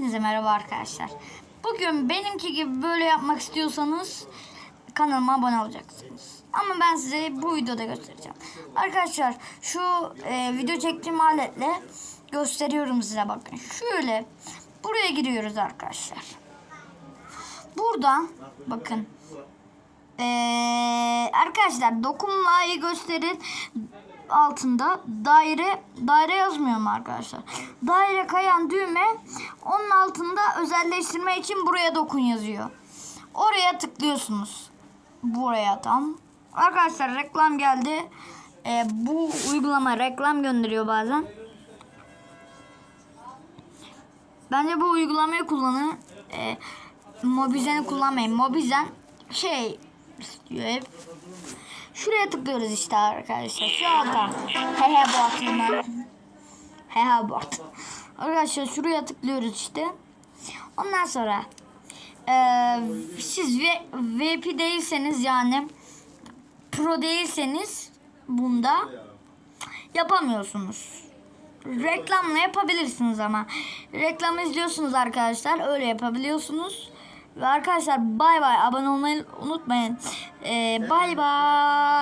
Hepinize merhaba arkadaşlar. Bugün benimki gibi böyle yapmak istiyorsanız kanalıma abone olacaksınız. Ama ben size bu videoda göstereceğim. Arkadaşlar şu e, video çektiğim aletle gösteriyorum size bakın. Şöyle buraya giriyoruz arkadaşlar. Buradan bakın. Ee, arkadaşlar dokunmayı gösterin altında daire daire yazmıyorum arkadaşlar. Daire kayan düğme onun altında özelleştirme için buraya dokun yazıyor. Oraya tıklıyorsunuz. Buraya tam. Arkadaşlar reklam geldi. Ee, bu uygulama reklam gönderiyor bazen. Bence bu uygulamayı kullanın. Ee, Mobizen'i kullanmayın. Mobizen şey istiyor hep. Şuraya tıklıyoruz işte arkadaşlar. Şu alta. Hehe bot hemen. Hehe bot. Arkadaşlar şuraya tıklıyoruz işte. Ondan sonra eee, siz V- VIP değilseniz yani pro değilseniz bunda yapamıyorsunuz. Reklamla yapabilirsiniz ama. Reklam izliyorsunuz arkadaşlar. Öyle yapabiliyorsunuz. Ve arkadaşlar bay bay abone olmayı unutmayın. Ee, bay bay.